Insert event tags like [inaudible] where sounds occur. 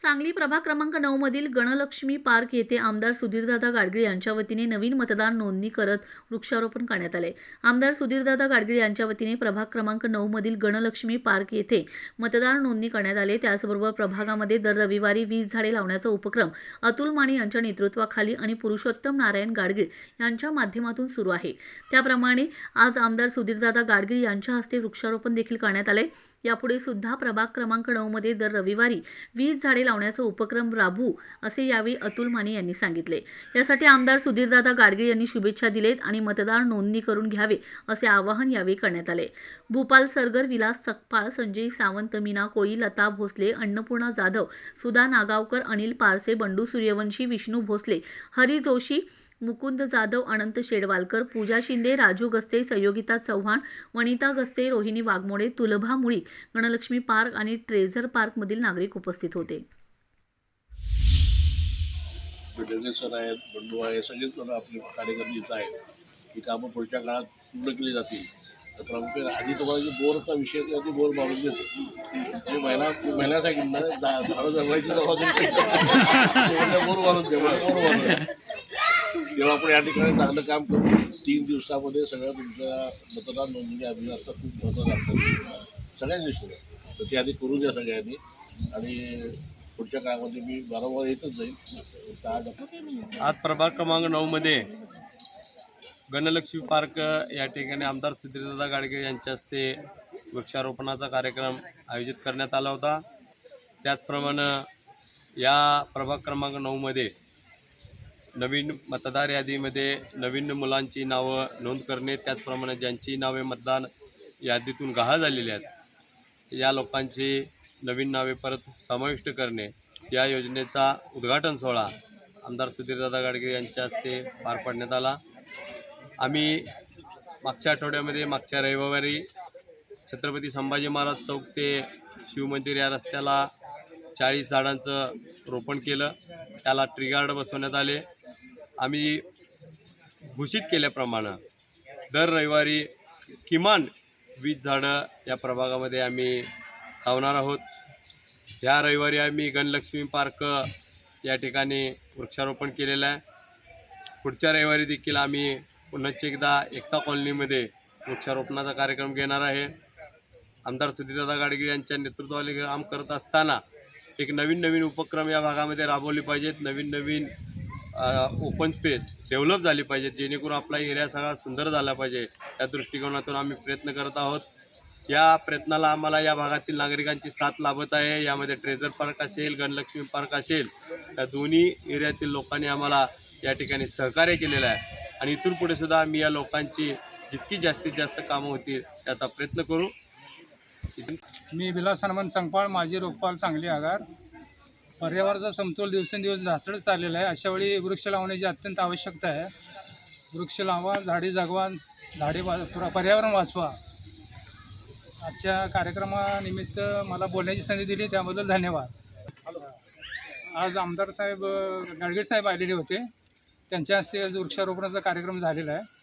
सांगली प्रभाग क्रमांक नऊ मधील गणलक्ष्मी पार्क येथे आमदार सुधीरदादा गाडगीळ यांच्या वतीने नवीन मतदार नोंदणी करत वृक्षारोपण करण्यात आले. आमदार सुधीरदादा गाडगीळ यांच्या वतीने प्रभाग क्रमांक नऊ मधील गणलक्ष्मी पार्क येथे मतदार नोंदणी करण्यात आले. त्याचबरोबर प्रभागामध्ये दर रविवारी वीज झाडे लावण्याचा उपक्रम अतुल माने यांच्या नेतृत्वाखाली आणि पुरुषोत्तम नारायण गाडगीळ यांच्या माध्यमातून सुरू आहे. त्याप्रमाणे आज आमदार सुधीरदादा गाडगीळ यांच्या हस्ते वृक्षारोपण देखील करण्यात आले. यापुढे सुद्धा प्रभाग क्रमांक नऊ मध्ये दर रविवारी वीस झाडे लावण्याचा उपक्रम राबवू असे यावेळी अतुल माने यांनी सांगितले. यासाठी आमदार सुधीरदादा गाडगे यांनी शुभेच्छा दिलेत आणि मतदार नोंदणी करून घ्यावे असे आवाहन यावेळी करण्यात आले. भूपाल सरगर विलास सकपाळ संजय सावंत मीना कोळी लता भोसले अन्नपूर्णा जाधव सुधा नागावकर अनिल पारसे बंडू सूर्यवंशी विष्णू भोसले हरी जोशी मुकुंद जाधव अनंत शेडवालकर पूजा शिंदे राजू गस्ते संयोगिता चव्हाण वनिता गस्ते रोहिणी वाघमोडे तुलभा मुळी गणलक्ष्मी पार्क आणि ट्रेझर पार्कमधील नागरिक उपस्थित होते. सर आहेत बंडू आहे सगळेच आपले कार्यकर्ते इथं आहेत. ही कामं पुढच्या काळात पूर्ण केली जातील. तर प्रामुख्याने आधी तुम्हाला जो बोरचा विषय आहे, तो बोर मारून देतो म्हणजे महिला महिला सांगितलं झाडं जगवायची तेव्हा [laughs] बोर मारून दे बोर मारून तेव्हा आपण या ठिकाणी चांगलं काम करू तीन दिवसामध्ये सगळ्या तुमच्या मतदार नोंदणी अभियानाचा खूप महत्त्व असतो सगळ्यांनी दिसतो तर ते आधी करू द्या सगळ्यांनी. आणि पुढच्या काळामध्ये मी वारंवार येतच जाईल आज आज प्रभाग क्रमांक नऊमध्ये गणलक्ष्मी पार्क या ठिकाणी आमदार सुधीरदादा गाडगे यांच्या हस्ते वृक्षारोपणाचा कार्यक्रम आयोजित करण्यात आला होता. त्याचप्रमाणे या प्रभाग क्रमांक नऊमध्ये नवीन मतदार यादीमध्ये नवीन मुलांची नावं नोंद करणे त्याचप्रमाणे ज्यांची नावे मतदान यादीतून गहाळ झालेली आहेत या लोकांची नवीन नावे परत समाविष्ट करणे या योजनेचा उद्घाटन सोहळा आमदार सुधीरदादा गाडगे यांच्या हस्ते पार पाडण्यात आला. आम्ही मागच्या आठवड्यामध्ये मागच्या रविवारी छत्रपती संभाजी महाराज चौक ते शिवमंदिर या रस्त्याला चाळीस झाडांचं रोपण केलं. त्याला ट्रिगार्ड बसवण्यात आले. आम्ही घोषित केल्याप्रमाणे दर रविवारी किमान वीज झाडं या प्रभागामध्ये आम्ही लावणार आहोत. ह्या रविवारी आम्ही गणलक्ष्मी पार्क या ठिकाणी वृक्षारोपण केलेलं आहे. पुढच्या रविवारी देखील आम्ही पुन्हाच एकदा एकता कॉलनीमध्ये वृक्षारोपणाचा कार्यक्रम घेणार आहे. आमदार सुधीरदादा गाडगे यांच्या नेतृत्वाखाली काम करत असताना एक नवीन नवीन उपक्रम या भागामध्ये राबवले पाहिजेत. नवीन नवीन ओपन स्पेस डेव्हलप झाली पाहिजे जेणेकरून आपला एरिया सगळा सुंदर झाला पाहिजे. या दृष्टिकोनातून आम्ही प्रयत्न करत आहोत. या प्रयत्नाला आम्हाला या भागातील नागरिकांची साथ लाभत आहे. यामध्ये ट्रेझर पार्क असेल गणलक्ष्मी पार्क असेल या दोन्ही एरियातील लोकांनी आम्हाला या ठिकाणी सहकार्य केलेलं आहे. आणि इथून पुढे सुद्धा आम्ही या लोकांची जितकी जास्तीत जास्त कामं होतील त्याचा प्रयत्न करू. मी विलास हनुमान संगपाळ माझी रोखपाल सांगली आगार. पर्यावरणाचा समतोल दिवसेंदिवस ढासळत चाललेला आहे. अशा वेळी वृक्ष लावण्याची अत्यंत आवश्यकता आहे. वृक्ष लावा झाडे जगवा झाडे वा पुरा- पर्यावरण वाचवा. आजच्या कार्यक्रमानिमित्त मला बोलण्याची संधी दिली त्याबद्दल धन्यवाद. आज आमदार साहेब गाडगेड साहेब आलेले होते. त्यांच्या हस्ते आज वृक्षारोपणाचा कार्यक्रम झालेला आहे.